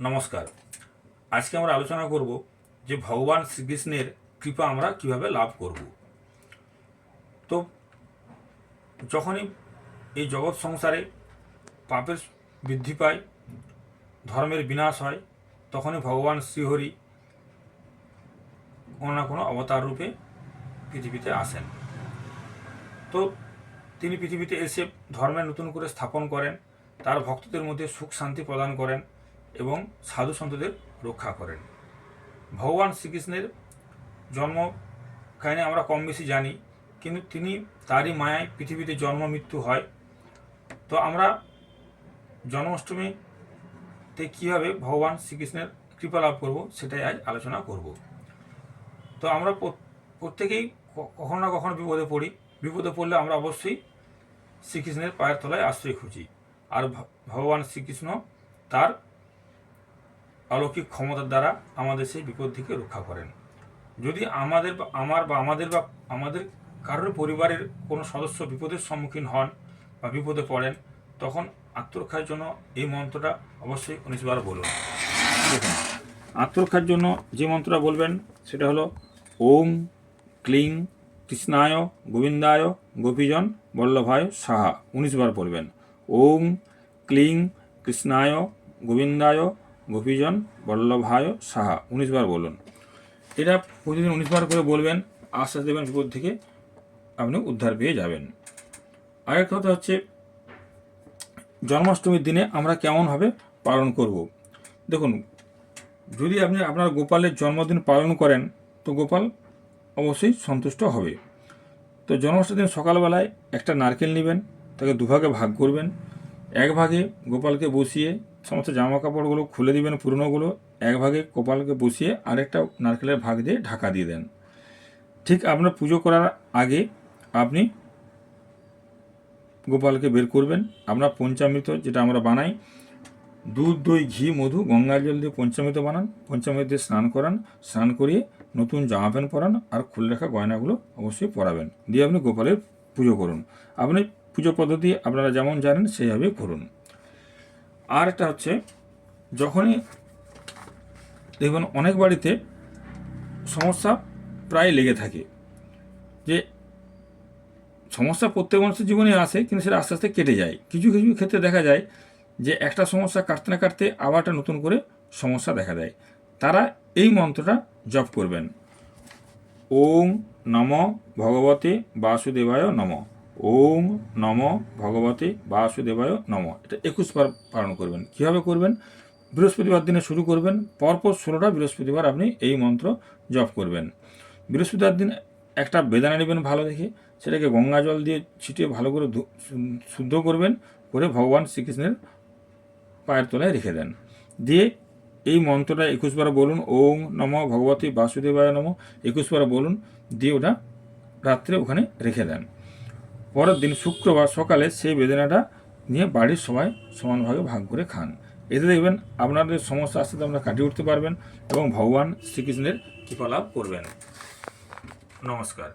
নমস্কার। আজকে আমরা আলোচনা করব যে ভগবান শ্রীকৃষ্ণের কৃপা আমরা কীভাবে লাভ করব। তো যখনই এই জগৎ সংসারে পাপের বৃদ্ধি পায়, ধর্মের বিনাশ হয়, তখনই ভগবান শ্রীহরি কোনো না কোনো অবতার রূপে পৃথিবীতে আসেন। তো তিনি পৃথিবীতে এসে ধর্মের নতুন করে স্থাপন করেন, তার ভক্তদের মধ্যে সুখ শান্তি প্রদান করেন এবং সাধু সন্তদের রক্ষা করেন। ভগবান শ্রীকৃষ্ণের জন্ম কাহিনী আমরা কম বেশি জানি, কিন্তু তিনি তারই মায়ায় পৃথিবীতে জন্ম, মৃত্যু হয়। তো আমরা জন্মাষ্টমীতে কীভাবে ভগবান শ্রীকৃষ্ণের কৃপা লাভ করব সেটাই আজ আলোচনা করব। তো আমরা প্রত্যেকেই কখনো না কখনো বিপদে পড়ি। বিপদে পড়লে আমরা অবশ্যই শ্রীকৃষ্ণের পায়ের তলায় আশ্রয় খুঁজি। আর ভগবান শ্রীকৃষ্ণ তার অলৌকিক ক্ষমতার দ্বারা আমাদের সেই বিপদ থেকে রক্ষা করেন। যদি আমাদের বা, আমার বা, আমাদের বা, আমাদের কারোর পরিবারের কোনো সদস্য বিপদের সম্মুখীন হন বা বিপদে পড়েন, তখন আত্মরক্ষার জন্য এই মন্ত্রটা অবশ্যই উনিশবার বলুন। আত্মরক্ষার জন্য যে মন্ত্রটা বলবেন, সেটা হলো ওম ক্লিং কৃষ্ণায় গোবিন্দায় গোপীজন বল্লভায় সাহা। উনিশবার বলবেন ওম ক্লিং কৃষ্ণায় গোবিন্দায় গোপীজন বল্লভায় সাহা উনিশবার বলুন। এটা প্রতিদিন উনিশবার করে বলবেন, আশ্বাস দেবেন বিপদ থেকে, আপনি উদ্ধার পেয়ে যাবেন। আরেক কথা হচ্ছে, জন্মাষ্টমীর দিনে আমরা কেমনভাবে পালন করব? দেখুন, যদি আপনি আপনার গোপালের জন্মদিন পালন করেন, তো গোপাল অবশ্যই সন্তুষ্ট হবে। তো জন্মাষ্টমীর দিন সকালবেলায় একটা নারকেল নেবেন, তাকে দুভাগে ভাগ করবেন। এক ভাগে গোপালকে বসিয়ে সমস্ত জামা কাপড়গুলো খুলে দিবেন পুরনোগুলো, এক ভাগে গোপালকে বসিয়ে আরেকটা নারকেলের ভাগ দিয়ে ঢাকা দিয়ে দেন। ঠিক আপনার পুজো করার আগে আপনি গোপালকে বের করবেন। আপনার পঞ্চামৃত যেটা আমরা বানাই, দুধ, দই, ঘি, মধু গঙ্গা জল দিয়ে পঞ্চামৃত বানান, পঞ্চামৃত দিয়ে স্নান করান, স্নান করিয়ে নতুন জামা প্যান্ট পরান আর খুলে রাখা গয়নাগুলো অবশ্যই পরাবেন। দিয়ে আপনি গোপালের পুজো করুন। আপনি পুজো পদ্ধতি আপনারা যেমন জানেন সেইভাবে করুন। আর একটা হচ্ছে, যখনই দেখবেন অনেক বাড়িতে সমস্যা প্রায় লেগে থাকে, যে সমস্যা প্রত্যেক মানুষের জীবনে আসে, কিন্তু সেটা আস্তে আস্তে কেটে যায়। কিছু কিছু ক্ষেত্রে দেখা যায় যে একটা সমস্যা কাটতে না কাটতে আবার একটা নতুন করে সমস্যা দেখা দেয়। তারা এই মন্ত্রটা জপ করবেন। ওম নম ভগবতে বাসুদেবায় নম। ওম নম ভগবতী বাসুদেবায় নম। এটা একুশ বার পালন করবেন। কীভাবে করবেন? বৃহস্পতিবার দিনে শুরু করবেন। পরপর ষোলোটা বৃহস্পতিবার আপনি এই মন্ত্র জপ করবেন। বৃহস্পতিবার দিন একটা বেদানা নেবেন ভালো দেখে। সেটাকে গঙ্গা জল দিয়ে ছিটিয়ে ভালো করে শুদ্ধ করবেন। করে ভগবান শ্রীকৃষ্ণের পায়ের তলায় রেখে দেন। দিয়ে এই মন্ত্রটা একুশবার বলুন, ওম নম ভগবতী বাসুদেবায় নম। একুশবার বলুন, দিয়ে ওটা রাত্রে ওখানে রেখে দেন। পরের দিন শুক্রবার সকালে সেই বেদনাটা নিয়ে বাড়ির সবাই সমানভাবে ভাগ করে খান। এতে দেখবেন আপনাদের সমস্যা আসতে আপনারা কাটিয়ে উঠতে পারবেন এবং ভগবান শ্রীকৃষ্ণের কৃপা লাভ করবেন। নমস্কার।